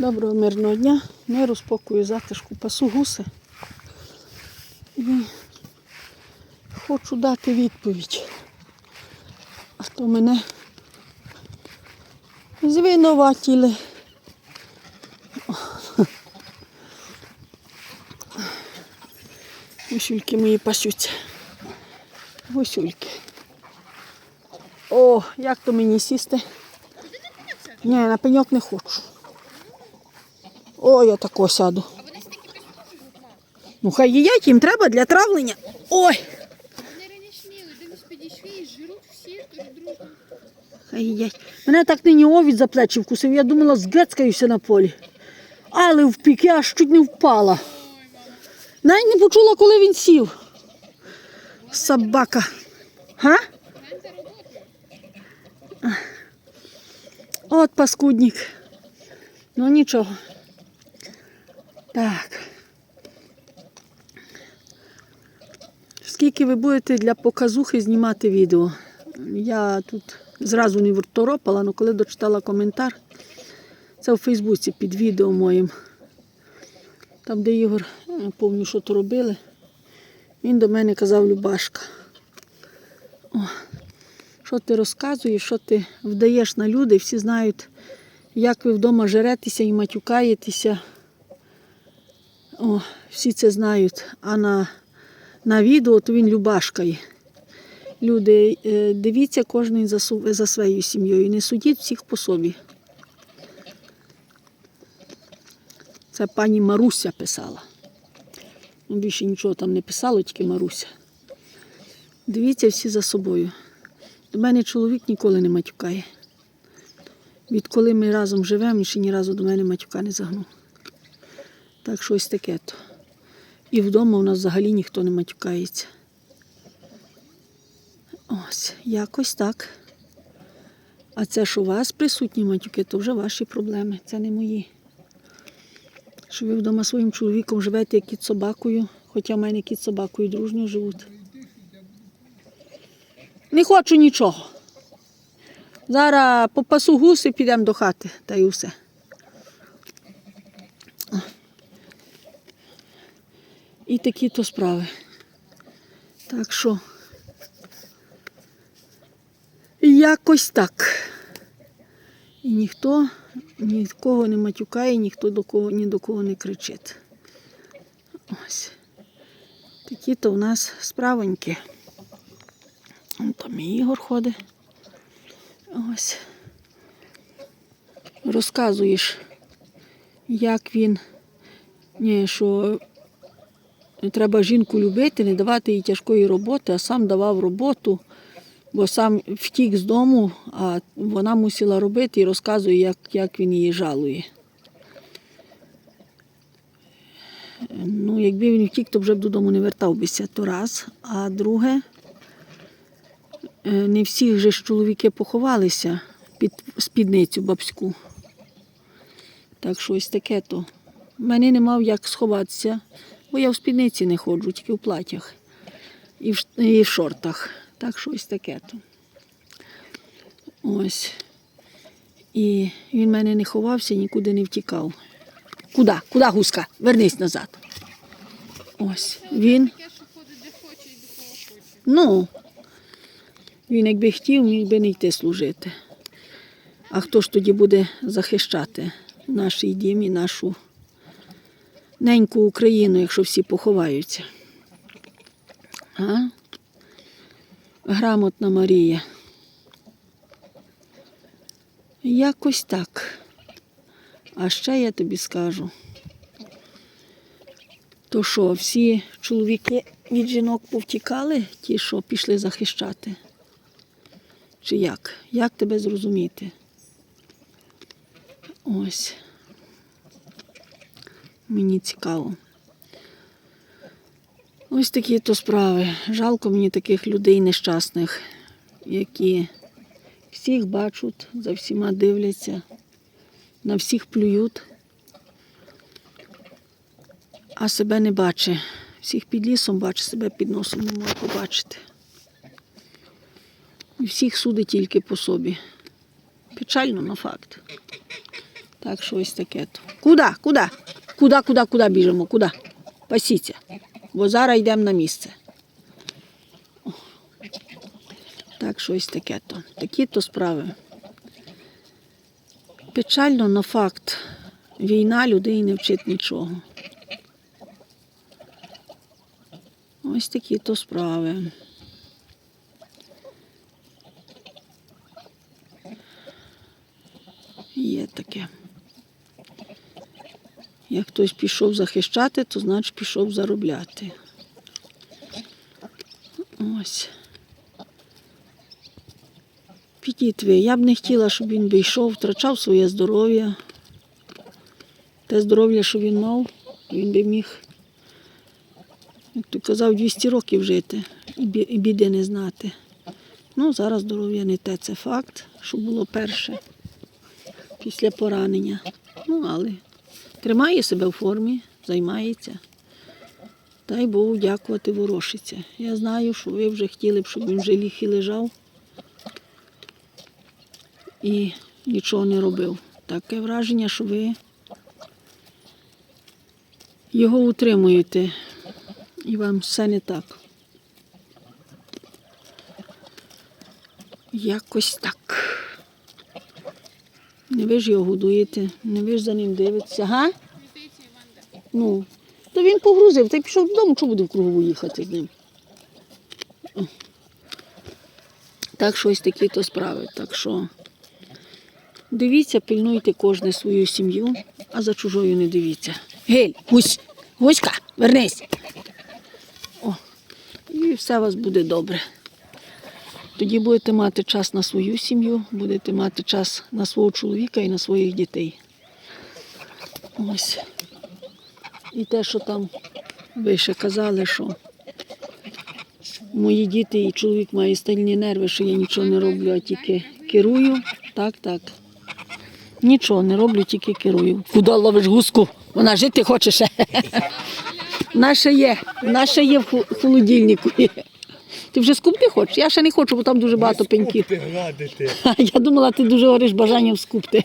Доброго мирного дня, миру, спокою, затишку, пасу гуси. І хочу дати відповідь. А то мене звинуватіли. Гусюльки мої пасються. Гусюльки. О, як то мені сісти? Ні, на пеньок не хочу. О, я тако сяду. Ну хай їдять, їм треба для травлення. Ой, Вони раніше їдять. Мене так нині овід за плечі вкусив. Я думала, згецькаюся на полі. Але впік, я аж чуть не впала. Навіть не почула, коли він сів. Собака. Га? От паскудник. Ну нічого. Так. Скільки ви будете для показухи знімати відео? Я тут зразу не второпала, але коли дочитала коментар, це у Фейсбуці під відео моїм. Там, де Ігор, я не що то робили. Він до мене казав Любашка. О, що ти розказуєш, що ти вдаєш на люди, всі знають, як ви вдома жеретеся і матюкаєтеся. О, всі це знають. А на, на відео то він любашкає. Люди, е, дивіться кожен за, за своєю сім'єю. Не судіть всіх по собі. Це пані Маруся писала. Ну, Більше нічого там не писало, тільки Маруся. Дивіться всі за собою. До мене чоловік ніколи не матюкає. Відколи ми разом живемо, він ще ні разу до мене матюка не загнув. Так що ось таке то. І вдома у нас взагалі ніхто не матюкається. Ось, якось так. А це, що у вас присутні матюки, то вже ваші проблеми, це не мої. Що ви вдома своїм чоловіком живете, як кіт собакою, хоча в мене кіт собакою дружньо живуть. Не хочу нічого. Зараз попасу гуси, підемо до хати та й усе. І такі то справи. Так що якось так. І ніхто нікого не матюкає, ніхто до кого, ні до кого не кричить. Ось. Такі то в нас справоньки. Вон Там і Ігор ходить. Ось. Розказуєш, як він, ні, що треба жінку любити, не давати їй тяжкої роботи, а сам давав роботу, бо сам втік з дому, а вона мусила робити і розказує, як, як він її жалує. Ну, якби він втік, то вже б додому не вертався то раз. А друге, Е, не всіх же ж чоловіки поховалися під спідницю бабську. Так що ось таке то. У мене не мав як сховатися, бо я в спідниці не ходжу, тільки в платях і в, і в шортах. Так що ось таке то. Ось. І він мене не ховався, нікуди не втікав. Куди? Куди гуска? Вернись назад. Ось. Він. Ну, він якби хотів, міг би не йти служити. А хто ж тоді буде захищати наш дім і нашу неньку Україну, якщо всі поховаються? А? Грамотна Марія. Якось так. А ще я тобі скажу. То що, всі чоловіки від жінок повтікали, ті, що пішли захищати? Чи як? Як тебе зрозуміти? Ось. Мені цікаво. Ось такі то справи. Жалко мені таких людей нещасних, які всіх бачать, за всіма дивляться, на всіх плюють а себе не бачить. Всіх під лісом бачить, себе під носом не може побачити. І всіх судить тільки по собі. Печально, на факт. Так що ось таке то. Куди? Куди? Куди, куди, куди біжимо? Куди? Пасіться. Бо зараз йдемо на місце. Так що ось таке то. Такі то справи. Печально, но факт. Війна людей не вчить нічого. Ось такі то справи. Є таке. Як хтось пішов захищати, то значить пішов заробляти. Ось. Підіть ви. Я б не хотіла, щоб він би йшов, втрачав своє здоров'я. Те здоров'я, що він мав, він би міг, як ти казав, 200 років жити і біди не знати. Ну, зараз здоров'я не те, це факт, що було перше після поранення. Ну, але тримає себе в формі, займається. Дай Богу дякувати ворушиться. Я знаю, що ви вже хотіли б, щоб він вже ліг і лежав і нічого не робив. Таке враження, що ви його утримуєте, і вам все не так. Якось так. Не ви ж його годуєте, не ви ж за ним дивитеся, га? Ну, то він погрузив, та й пішов додому, що буде в кругову їхати з ним. Так що ось такі то справи. Так що дивіться, пильнуйте кожне свою сім'ю, а за чужою не дивіться. Гель, гусь, гуська, вернись. О, і все у вас буде добре. Тоді будете мати час на свою сім'ю, будете мати час на свого чоловіка і на своїх дітей. Ось. І те, що там ви ще казали, що мої діти і чоловік має стальні нерви, що я нічого не роблю, а тільки керую. Так, так. Нічого не роблю, тільки керую. Куди ловиш гуску? Вона жити хоче ще. Наша є, наша є в холодильнику. Ти вже скупти хочеш? Я ще не хочу, бо там дуже багато пеньків. Ти гладити. Я думала, ти дуже говориш бажанням скупти.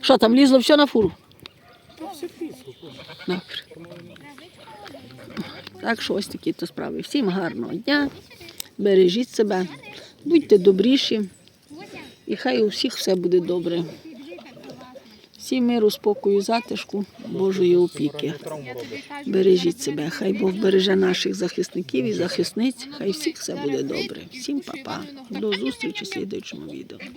Що там, лізло все на фуру? Так що ось такі то справи. Всім гарного дня. Бережіть себе, будьте добріші. І хай у всіх все буде добре. Всім миру, спокою, затишку, Божої опіки. Бережіть себе, хай Бог береже наших захисників і захисниць. Хай всіх все буде добре. Всім па-па. До зустрічі в слідуючому відео.